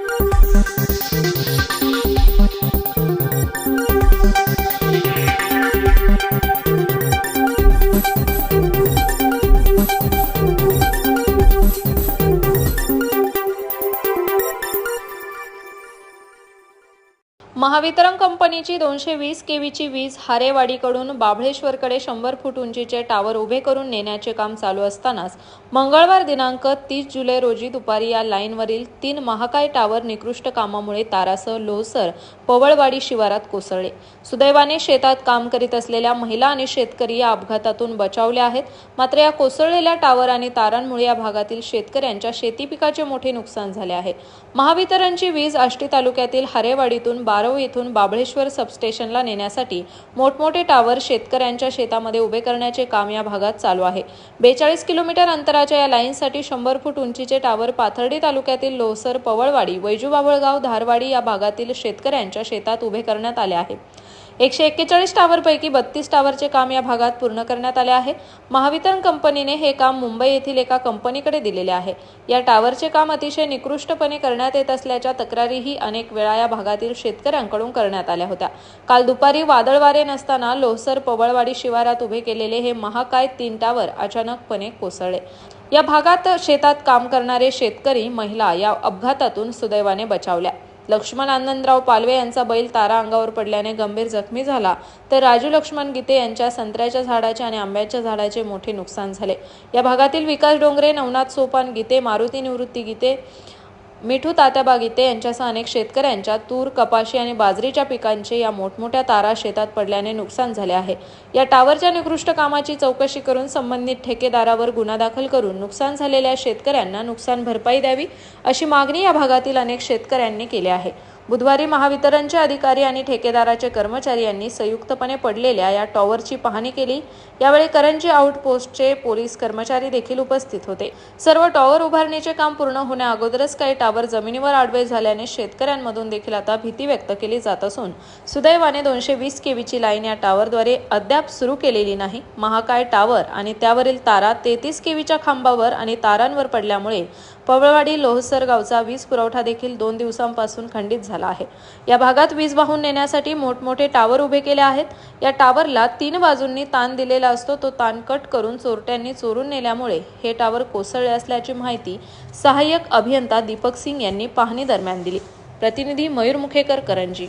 Thank you. Mahavitaran कंपनीची दोनशे वीस केवीची वीज हारेवाडीकडून बाभळेश्वरकडे शंभर फूट उंचीचे टावर उभे करून नेण्याचे काम चालू असतानाच मंगळवार दिनांक तीस जुलै रोजी दुपारी या लाईनवरील तीन महाकाय टावर निकृष्ट कामामुळे तारासह लोहसर पवळवाडी शिवारात कोसळले. सुदैवाने शेतात काम करीत असलेल्या महिला आणि शेतकरी या अपघातातून बचावल्या आहेत. मात्र या कोसळलेल्या टावर आणि तारांमुळे या भागातील शेतकऱ्यांच्या शेती पिकाचे मोठे नुकसान झाले आहे. महावितरणची वीज आष्टी तालुक्यातील हारेवाडीतून बारा बारव येथून बाबळेश्वर सबस्टेशनला नेण्यासाठी मोठमोठे टावर शेतकऱ्यांच्या शेतामध्ये उभे करण्याचे काम या भागात चालू आहे. बेचाळीस किलोमीटर अंतराच्या या लाईनसाठी शंभर फूट उंचीचे टावर पाथर्डी तालुक्यातील लोहसर पवळवाडी वैजू वैजूबाबळगाव धारवाडी या भागातील शेतकऱ्यांच्या शेतात उभे करण्यात आले आहे. एकशे एक्केचाळीस टावरपैकी बत्तीस टावरचे काम या भागात पूर्ण करण्यात आले आहे. महावितरण कंपनीने हे काम मुंबई येथील एका कंपनीकडे दिलेले आहे. या टावरचे काम अतिशय निकृष्टपणे करण्यात येत असल्याच्या तक्रारीही अनेक वेळा या भागातील शेतकऱ्यांकडून करण्यात आल्या होत्या. काल दुपारी वादळ वारे नसताना लोहसर पवळवाडी शिवारात उभे केलेले हे महाकाय तीन टावर अचानकपणे कोसळले. या भागात शेतात काम करणारे शेतकरी महिला या अपघातातून सुदैवाने बचावल्या. लक्ष्मण आनंदराव पालवे यांचा बैल तारा अंगावर पडल्याने गंभीर जखमी झाला. तर राजू लक्ष्मण गीते यांच्या संत्र्याच्या झाडाचे आणि आंब्याच्या झाडाचे मोठे नुकसान झाले. या भागातील विकास डोंगरे नवनाथ सोपान गीते मारुती निवृत्ती गीते मिठू तात्याबा गीते यांच्यासह अनेक शेतकऱ्यांच्या तूर कपाशी आणि बाजरीच्या पिकांचे या मोठमोठ्या तारा शेतात पडल्याने नुकसान झाले आहे. या टावरच्या निकृष्ट कामाची चौकशी करून संबंधित ठेकेदारावर गुन्हा दाखल करून नुकसान झालेल्या शेतकऱ्यांना नुकसान भरपाई द्यावी अशी मागणी या भागातील अनेक शेतकऱ्यांनी केली आहे. बुधवारी महावितरणचे अधिकारी आणि ठेकेदाराचे कर्मचारी यांनी संयुक्तपणे पडलेल्या या टॉवरची पाहणी केली. यावेळी करंजी आउटपोस्टचे पोलीस कर्मचारी देखील उपस्थित होते. सर्व टॉवर उभारणीचे काम पूर्ण होण्या अगोदरच काही टॉवर जमिनीवर आडवे झाल्याने शेतकऱ्यांमधून देखील आता भीती व्यक्त केली जात असून सुदैवाने दोनशे वीस केवीची लाईन या टॉवरद्वारे अद्याप सुरू केलेली नाही. महाकाय टॉवर आणि त्यावरील तारा तेहतीस केवीच्या खांबावर आणि तारांवर पडल्यामुळे पवळवाडी लोहसर गावचा वीज पुरवठा देखील दोन दिवसांपासून खंडित झाला आहे. या भागात वीज वाहून नेण्यासाठी मोठमोठे टावर उभे केले आहेत. या टावरला तीन बाजूंनी ताण दिलेला असतो तो ताण कट करून चोरट्यांनी चोरून नेल्यामुळे हे टावर कोसळले असल्याची माहिती सहाय्यक अभियंता दीपक सिंग यांनी पाहणी दरम्यान दिली. प्रतिनिधी मयूर मुखेकर करंजी.